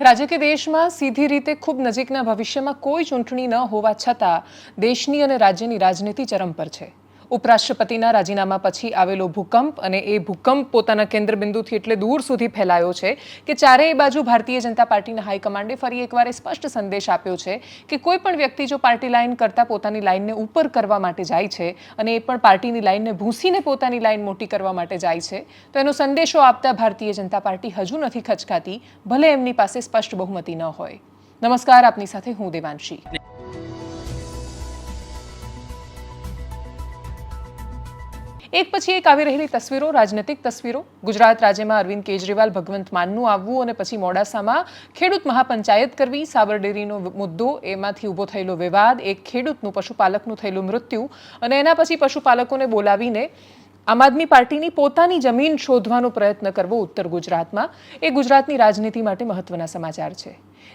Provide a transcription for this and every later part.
રાજ્ય કે દેશમાં સીધી રીતે ખૂબ નજીકના ભવિષ્યમાં કોઈ ચૂંટણી ન હોવા છતાં દેશની અને રાજ્યની રાજનીતિ ચરમ પર છે. ઉપરાષ્ટ્રપતિના રાજીનામા પછી આવેલો ભૂકંપ અને એ ભૂકંપ પોતાના કેન્દ્રબિંદુથી એટલે દૂર સુધી ફેલાયો છે કે ચારેય બાજુ ભારતીય જનતા પાર્ટીના હાઈકમાન્ડે ફરી એકવાર સ્પષ્ટ સંદેશ આપ્યો છે કે કોઈ પણ વ્યક્તિ જો પાર્ટી લાઈન કરતાં પોતાની લાઈનને ઉપર કરવા માટે જાય છે અને એ પણ પાર્ટીની લાઈનને ભૂંસીને પોતાની લાઈન મોટી કરવા માટે જાય છે, તો એનો સંદેશો આપતા ભારતીય જનતા પાર્ટી હજુ નથી ખચકાતી, ભલે એમની પાસે સ્પષ્ટ બહુમતી ન હોય. નમસ્કાર, આપની સાથે હું દેવાંશી. એક પછી એક આવી રહેલી તસવીરો, રાજનૈતિક તસવીરો. ગુજરાત રાજ્યમાં અરવિંદ કેજરીવાલ, ભગવંત માનનું આવવું અને પછી મોડાસામાં ખેડૂત મહાપંચાયત કરવી સાબર ડેરીનો મુદ્દો, એમાંથી ઊભો થયેલો વિવાદ, એક ખેડૂતનું પશુપાલકનું થયેલું મૃત્યુ અને એના પછી પશુપાલકોને બોલાવીને આમ આદમી પાર્ટીની પોતાની જમીન શોધવાનો પ્રયત્ન કરવો ઉત્તર ગુજરાતમાં એ ગુજરાતની રાજનીતિ માટે મહત્વના સમાચાર છે.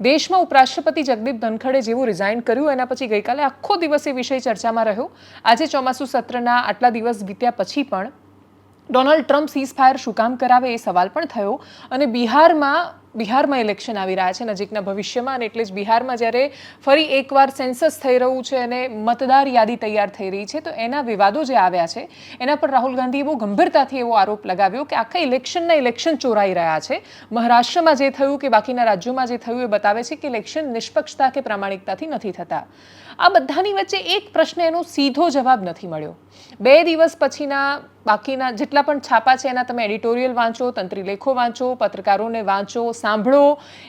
દેશમાં ઉપરાષ્ટ્રપતિ જગદીપ ધનખડે જેવું રિઝાઇન કર્યું, એના પછી ગઈકાલે આખો દિવસ એ વિષય ચર્ચામાં રહ્યો. આજે ચોમાસુ સત્રના આટલા દિવસ વીત્યા પછી પણ ડોનાલ્ડ ટ્રમ્પ સીઝ ફાયર શું કામ કરાવે એ સવાલ પણ થયો અને બિહારમાં બિહારમાં ઇલેક્શન આવી રહ્યા છે, નજીકના ભવિષ્યમાં, અને એટલે જ બિહારમાં જ્યારે ફરી એકવાર સેન્સસ થઈ રહ્યું છે અને મતદાર યાદી તૈયાર થઈ રહી છે, તો એના વિવાદો જે આવ્યા છે, એના પર રાહુલ ગાંધીએ બહુ ગંભીરતાથી એવો આરોપ લગાવ્યો કે આખા ઇલેક્શનના ઇલેક્શન ચોરાઈ રહ્યા છે. મહારાષ્ટ્રમાં જે થયું કે બાકીના રાજ્યોમાં જે થયું એ બતાવે છે કે ઇલેક્શન નિષ્પક્ષતા કે પ્રામાણિકતાથી નથી થતા. આ બધાની વચ્ચે એક પ્રશ્ન એનો સીધો જવાબ નથી મળ્યો. બે દિવસ પછીના બાકીના જેટલા પણ છાપા છે, એના તમે એડિટોરિયલ વાંચો, તંત્રી લેખો વાંચો, પત્રકારોને વાંચો સાંભળો.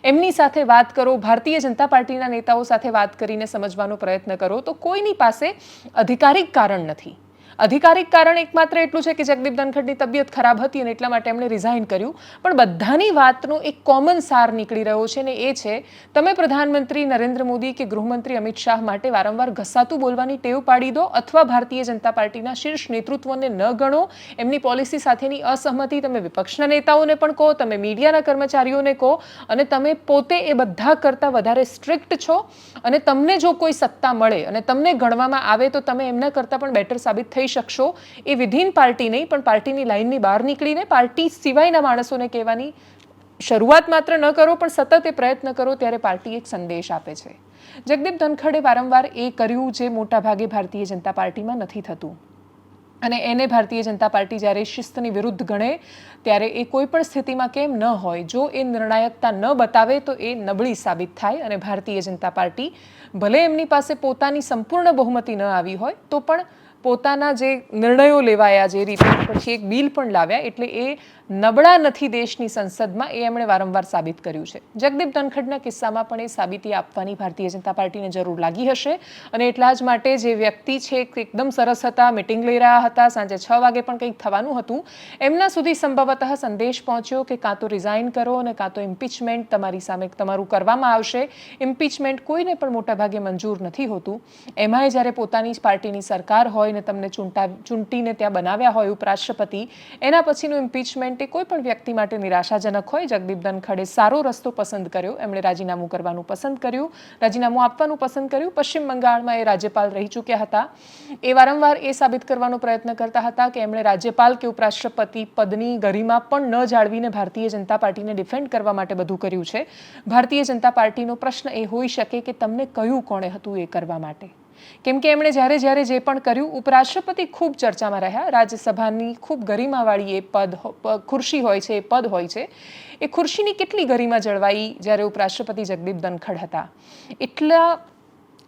એમની સાથે વાત કરો. ભારતીય જનતા પાર્ટીના નેતાઓ સાથે વાત કરીને સમજવાનો પ્રયત્ન કરો. તો કોઈની પાસે અધિકારિક કારણ નથી. અધિકારિક કારણ એકમાત્ર એટલું છે કે જગદીપ ધનખડની તબિયત ખરાબ હતી અને એટલા માટે એમણે રિઝાઇન કર્યું. પણ બધાની વાતનો એક કોમન સાર નીકળી રહ્યો છે ને એ છે, તમે પ્રધાનમંત્રી નરેન્દ્ર મોદી કે ગૃહમંત્રી અમિત શાહ માટે વારંવાર ઘસાતું બોલવાની ટેવ પાડી દો અથવા ભારતીય જનતા પાર્ટીના શીર્ષ નેતૃત્વને ન ગણો, એમની પોલિસી સાથેની અસહમતિ તમે વિપક્ષના નેતાઓને પણ કહો, તમે મીડિયાના કર્મચારીઓને કહો અને તમે પોતે એ બધા કરતાં વધારે સ્ટ્રિક્ટ છો અને તમને જો કોઈ સત્તા મળે અને તમને ગણવામાં આવે તો તમે એમના કરતાં પણ બેટર સાબિત થઈ શકશો એ વિધિન પાર્ટી નહીં, પણ પાર્ટીની લાઇનની બહાર નીકળીને પાર્ટી સિવાયના માણસોને કહેવાની શરૂઆત માત્ર ન કરો, પણ સતત એ પ્રયત્ન કરો ત્યારે પાર્ટી એક સંદેશ આપે છે. જગદીપ ધનખડે વારંવાર એ કર્યું જે મોટાભાગે ભારતીય જનતા પાર્ટીમાં નથી થતું. અને એને ભારતીય જનતા પાર્ટી જ્યારે શિસ્તની વિરુદ્ધ ગણે, ત્યારે એ કોઈ પણ સ્થિતિમાં કેમ ન હોય, જો એ નિર્ણાયકતા ન બતાવે, તો એ નબળી સાબિત થાય અને ભારતીય જનતા પાર્ટી ભલે એમની પાસે પોતાની સંપૂર્ણ બહુમતી ન આવી હોય, તો પણ પોતાના જે નિર્ણયો લેવાયા જે રીતે, પછી એક બિલ પણ લાવ્યા, એટલે એ નબળા નથી દેશની સંસદમાં, એ એમણે વારંવાર સાબિત કર્યું છે. જગદીપ ધનખડના કિસ્સામાં પણ એ સાબિતી આપવાની ભારતીય જનતા પાર્ટીને જરૂર લાગી હશે. અને એટલા જ માટે જે વ્યક્તિ છે એકદમ સરસ હતા, મિટિંગ લઈ રહ્યા હતા, સાંજે છ વાગે પણ કંઈક થવાનું હતું. એમના સુધી સંભવતઃ સંદેશ પહોંચ્યો કે કાં તો રિઝાઇન કરો અને કાં તો ઇમ્પીચમેન્ટ તમારી સામે તમારું કરવામાં આવશે. ઇમ્પીચમેન્ટ કોઈને પણ મોટાભાગે મંજૂર નથી હોતું. એમાંય જ્યારે પોતાની જ પાર્ટીની સરકાર હોય ને તમને ચૂંટા, ચૂંટીને ત્યાં બનાવ્યા હોય ઉપરાષ્ટ્રપતિ, એના પછીનું ઇમ્પીચમેન્ટ એ કોઈ પણ વ્યક્તિ માટે નિરાશાજનક હોય. જગદીપ ધનખડે સારો રસ્તો પસંદ કર્યો. એમણે રાજીનામું કરવાનું પસંદ કર્યું. રાજીનામું આપવાનું પસંદ કર્યું. પશ્ચિમ બંગાળમાં એ રાજ્યપાલ રહી ચૂક્યા હતા. એ વારંવાર એ સાબિત કરવાનો પ્રયત્ન કરતા હતા કે એમણે રાજ્યપાલ કે ઉપરાષ્ટ્રપતિ પદની ગરિમા પણ ન જાળવીને ભારતીય જનતા પાર્ટીને ડિફેન્ડ કરવા માટે બધું કર્યું છે. ભારતીય જનતા પાર્ટીનો પ્રશ્ન એ હોઈ શકે કે તમને કયું કોણે હતું એ કરવા માટે? કેમ કે એમણે જ્યારે જ્યારે જે પણ કર્યું, ઉપરાષ્ટ્રપતિ ખૂબ ચર્ચામાં રહ્યા, રાજ્યસભાની ખૂબ ગરિમાવાળી એ પદ ખુરશી હોય છે, એ પદ હોય છે. એ ખુરશીની કેટલી ગરિમા જળવાઈ જ્યારે ઉપરાષ્ટ્રપતિ જગદીપ ધનખડ હતા? એટલા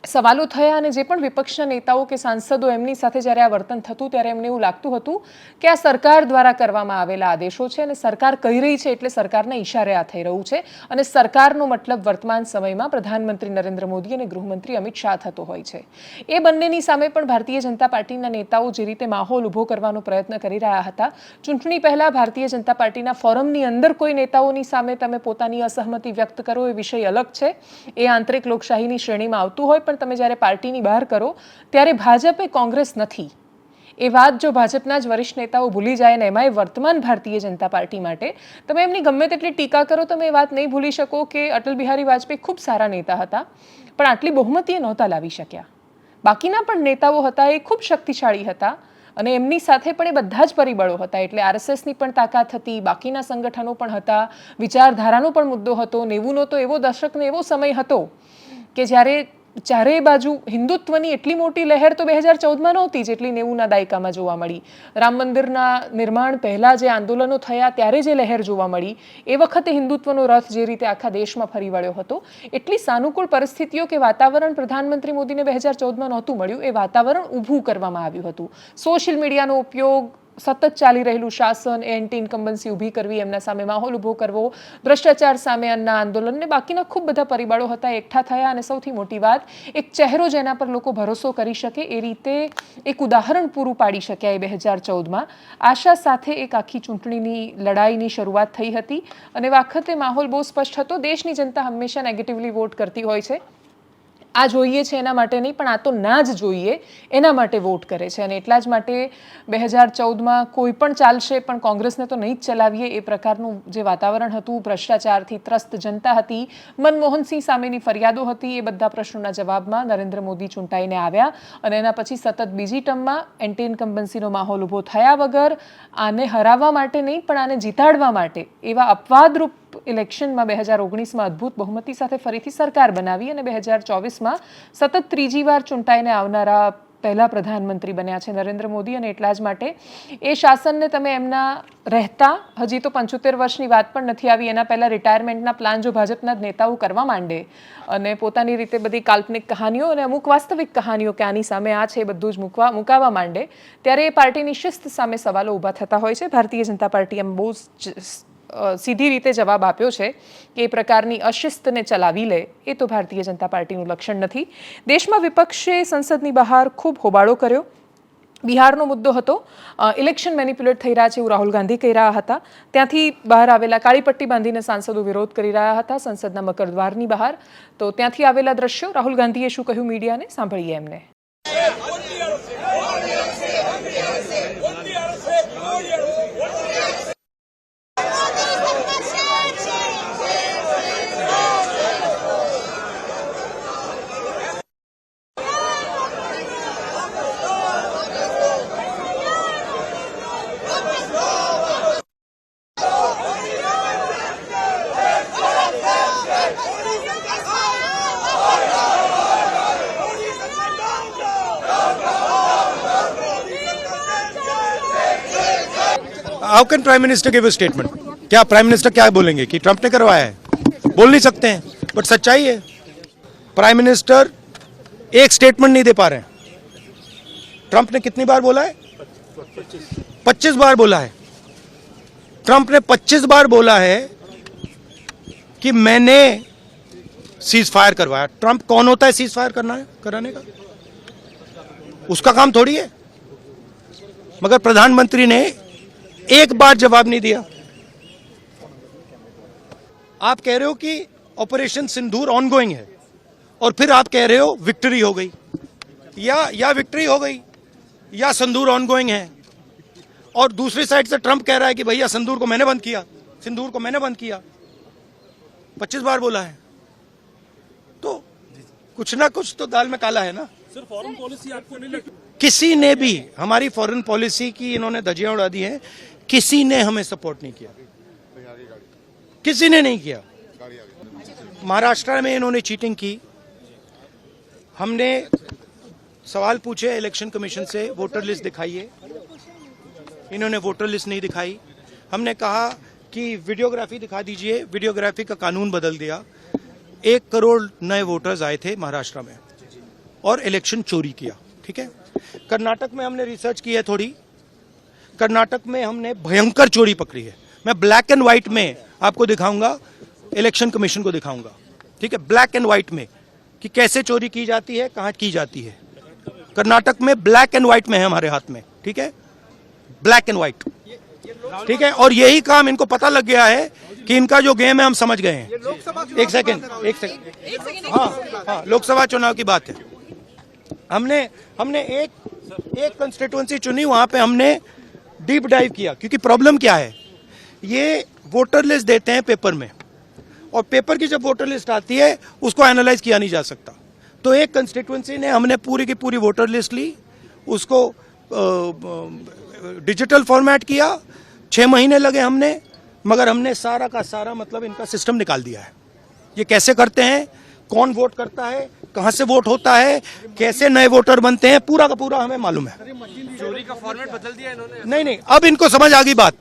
સવાલો થયા અને જે પણ વિપક્ષના નેતાઓ કે સાંસદો એમની સાથે જ્યારે આ વર્તન થતું ત્યારે એમને એવું લાગતું હતું કે આ સરકાર દ્વારા કરવામાં આવેલા આદેશો છે અને સરકાર કહી રહી છે એટલે સરકારના ઈશારે આ થઈ રહ્યું છે. અને સરકારનો મતલબ વર્તમાન સમયમાં પ્રધાનમંત્રી નરેન્દ્ર મોદી અને ગૃહમંત્રી અમિત શાહ થતો હોય છે. એ બંનેની સામે પણ ભારતીય જનતા પાર્ટીના નેતાઓ જે રીતે માહોલ ઊભો કરવાનો પ્રયત્ન કરી રહ્યા હતા. ચૂંટણી પહેલા ભારતીય જનતા પાર્ટીના ફોરમની અંદર કોઈ નેતાઓની સામે તમે પોતાની અસહમતિ વ્યક્ત કરો એ વિષય અલગ છે. એ આંતરિક લોકશાહીની શ્રેણીમાં આવતું હોય પણ તમે જ્યારે પાર્ટીની બહાર કરો, ત્યારે ભાજપ એ કોંગ્રેસ નથી. એ વાત જો ભાજપના જ વરિષ્ઠ નેતાઓ ભૂલી જાય ને એમાંય વર્તમાન ભારતીય જનતા પાર્ટી માટે, તમે એમની ગમે તેટલી ટીકા કરો, તમે એ વાત નહીં ભૂલી શકો કે અટલ બિહારી વાજપેયી ખૂબ સારા નેતા હતા, પણ આટલી બહુમતી એ નહોતા લાવી શક્યા. બાકીના પણ નેતાઓ હતા એ ખૂબ શક્તિશાળી હતા અને એમની સાથે પણ એ બધા જ પરિબળો હતા, એટલે આરએસએસની પણ તાકાત હતી, બાકીના સંગઠનો પણ હતા, વિચારધારાનો પણ મુદ્દો હતો, નેવુંનો તો એવો દશકનો એવો સમય હતો કે જ્યારે ચારેય બાજુ હિન્દુત્વની એટલી મોટી લહેર તો બે હજાર ચૌદમાં નહોતી જેટલી નેવુંના દાયકામાં જોવા મળી. રામ મંદિરના નિર્માણ પહેલાં જે આંદોલનો થયા, ત્યારે જે લહેર જોવા મળી, એ વખતે હિન્દુત્વનો રથ જે રીતે આખા દેશમાં ફરી વળ્યો હતો, એટલી સાનુકૂળ પરિસ્થિતિઓ કે વાતાવરણ પ્રધાનમંત્રી મોદીને બે હજાર ચૌદમાં નહોતું મળ્યું, એ વાતાવરણ ઊભું કરવામાં આવ્યું હતું. સોશિયલ મીડિયાનો ઉપયોગ સતત ચાલી રહેલું શાસન એન્ટી ઇન્કમ્બન્સી ઊભી કરવી, એમના સામે માહોલ ઊભો કરવો, ભ્રષ્ટાચાર સામે અન્ના આંદોલનને બાકીના ખૂબ બધા પરિબળો હતા એકઠા થયા અને સૌથી મોટી વાત, એક ચહેરો જેના પર લોકો ભરોસો કરી શકે એ રીતે એક ઉદાહરણ પૂરું પાડી શક્યા એ બે હજાર ચૌદમાં. આશા સાથે એક આખી ચૂંટણીની લડાઈની શરૂઆત થઈ હતી અને વખતે માહોલ બહુ સ્પષ્ટ હતો. દેશની જનતા હંમેશા નેગેટિવલી વોટ કરતી હોય છે. આ જોઈએ છે એના માટે નહીં, પણ આ તો ના જ જોઈએ. એના માટે વોટ કરે છે. અને એટલા જ માટે બે હજાર ચૌદમાં કોઈ પણ ચાલશે, પણ કોંગ્રેસને તો નહીં જ ચલાવીએ. એ પ્રકારનું જે વાતાવરણ હતું, ભ્રષ્ટાચારથી ત્રસ્ત જનતા હતી, મનમોહનસિંહ સામેની ફરિયાદો હતી, એ બધા પ્રશ્નોના જવાબમાં નરેન્દ્ર મોદી ચૂંટાઈને આવ્યા. અને એના પછી સતત બીજી ટર્મમાં એન્ટી ઇન્કમ્બન્સીનો માહોલ ઊભો થયા વગર આને હરાવવા માટે નહીં, પણ આને જીતાડવા માટે એવા અપવાદરૂપ ઇલેક્શનમાં બે હજાર ઓગણીસમાં અદ્ભુત બહુમતી સાથે ફરીથી સરકાર બનાવી અને બે હજાર ચોવીસમાં સતત ત્રીજી વાર ચૂંટાઈને આવનારા પહેલા પ્રધાનમંત્રી બન્યા છે નરેન્દ્ર મોદી અને એટલા જ માટે એ શાસનને તમે એમના રહેતા, હજી તો પંચોતેર વર્ષની વાત પણ નથી આવી, એના પહેલાં રિટાયરમેન્ટના પ્લાન જો ભાજપના નેતાઓ કરવા માંડે અને પોતાની રીતે બધી કાલ્પનિક કહાનીઓ અને અમુક વાસ્તવિક કહાનીઓ કે આની સામે આ છે બધું જ મૂકવા મુકાવા માંડે, ત્યારે એ પાર્ટીની શિસ્ત સામે સવાલો ઊભા થતા હોય છે. ભારતીય જનતા પાર્ટી એમ બહુ સીધી રીતે જવાબ આપ્યો છે કે એ પ્રકારની અશિસ્તને ચલાવી લે, એ તો ભારતીય જનતા પાર્ટીનું લક્ષણ નથી. દેશમાં વિપક્ષે સંસદની બહાર ખૂબ હોબાળો કર્યો. બિહારનો મુદ્દો હતો. ઇલેક્શન મેનિપ્યુલેટ થઈ રહ્યા છે એવું રાહુલ ગાંધી કહી રહ્યા હતા. ત્યાંથી બહાર આવેલા કાળી પટ્ટી બાંધીને સાંસદો વિરોધ કરી રહ્યા હતા સંસદના મકરદ્વારની બહાર. તો ત્યાંથી આવેલા દ્રશ્યો. રાહુલ ગાંધીએ શું કહ્યું મીડિયાને? સાંભળીએ એમને. How can prime minister give statement क्या प्राइम मिनिस्टर क्या बोलेंगे कि ट्रंप ने करवाया है? बोल नहीं सकते हैं बट सच्चाई है। प्राइम मिनिस्टर एक स्टेटमेंट नहीं दे पा रहे हैं। ट्रंप ने कितनी बार बोला है? पच्चीस बार बोला है। ट्रंप ने पच्चीस बार बोला है कि मैंने सीज फायर करवाया। ट्रंप कौन होता है सीज फायर करना है कराने का? उसका काम थोड़ी है। मगर प्रधानमंत्री ने एक बार जवाब नहीं दिया। आप कह रहे हो कि ऑपरेशन सिंदूर ऑनगोइंग है और फिर आप कह रहे हो विक्ट्री हो गई। या या विक्ट्री हो गई या सिंदूर ऑनगोइंग है। और दूसरी साइड से ट्रंप कह रहा है कि भैया सिंदूर को मैंने बंद किया सिंदूर को मैंने बंद किया। पच्चीस बार बोला है। तो कुछ ना कुछ तो दाल में काला है ना। सर फॉरेन पॉलिसी आपको नहीं लगती? किसी ने भी हमारी फॉरेन पॉलिसी की इन्होंने धज्जियाँ उड़ा दी हैं। किसी ने हमें सपोर्ट नहीं किया। किसी ने नहीं किया। महाराष्ट्र में इन्होंने चीटिंग की। हमने सवाल पूछे इलेक्शन कमीशन से वोटर लिस्ट दिखाइए। इन्होंने वोटर लिस्ट नहीं दिखाई। हमने कहा कि वीडियोग्राफी दिखा दीजिए। वीडियोग्राफी का कानून बदल दिया। एक करोड़ नए वोटर्स आए थे महाराष्ट्र में और इलेक्शन चोरी किया, ठीक है? कर्नाटक में हमने रिसर्च की है थोड़ी। कर्नाटक में हमने भयंकर चोरी पकड़ी है। मैं ब्लैक एंड व्हाइट में आपको दिखाऊँगा इलेक्शन कमीशन को दिखाऊँगा। ठीक है? ब्लैक एंड व्हाइट में कि कैसे चोरी की जाती है कहाँ की जाती है। कर्नाटक में ब्लैक एंड व्हाइट में है हमारे हाथ में। ठीक है? ब्लैक एंड व्हाइट ठीक है? और यही काम इनको पता लग गया है कि इनका जो गेम है हम समझ गए हैं। एक सेकेंड एक सेकेंड हाँ हाँ लोकसभा चुनाव की बात है। हमने हमने एक एक कंस्टिट्युएंसी चुनी वहाँ पे हमने डीप डाइव किया, क्योंकि प्रॉब्लम क्या है? ये वोटर लिस्ट देते हैं पेपर में, और पेपर की जब वोटर लिस्ट आती है, उसको एनालाइज किया नहीं जा सकता। तो एक कंस्टिट्युएंसी ने, हमने पूरी की पूरी वोटर लिस्ट ली, उसको डिजिटल फॉर्मेट किया छः महीने लगे हमने, मगर हमने सारा का सारा मतलब इनका सिस्टम निकाल दिया है। ये कैसे करते हैं? कौन वोट करता है? कहाँ से वोट होता है कैसे नए वोटर बनते हैं पूरा का पूरा हमें मालूम है। चोरी का फॉर्मेट बदल दिया इन्होंने। नहीं नहीं अब इनको समझ आ गई बात।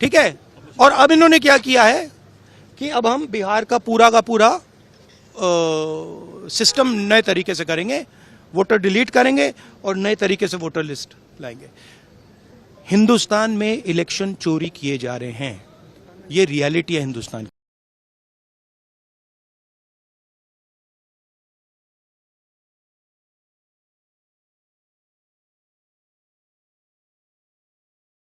ठीक है? और अब इन्होंने क्या किया है कि अब हम बिहार का पूरा का पूरा सिस्टम नए तरीके से करेंगे वोटर डिलीट करेंगे और नए तरीके से वोटर लिस्ट लाएँगे। हिंदुस्तान में इलेक्शन चोरी किए जा रहे हैं। ये रियलिटी है हिंदुस्तान की।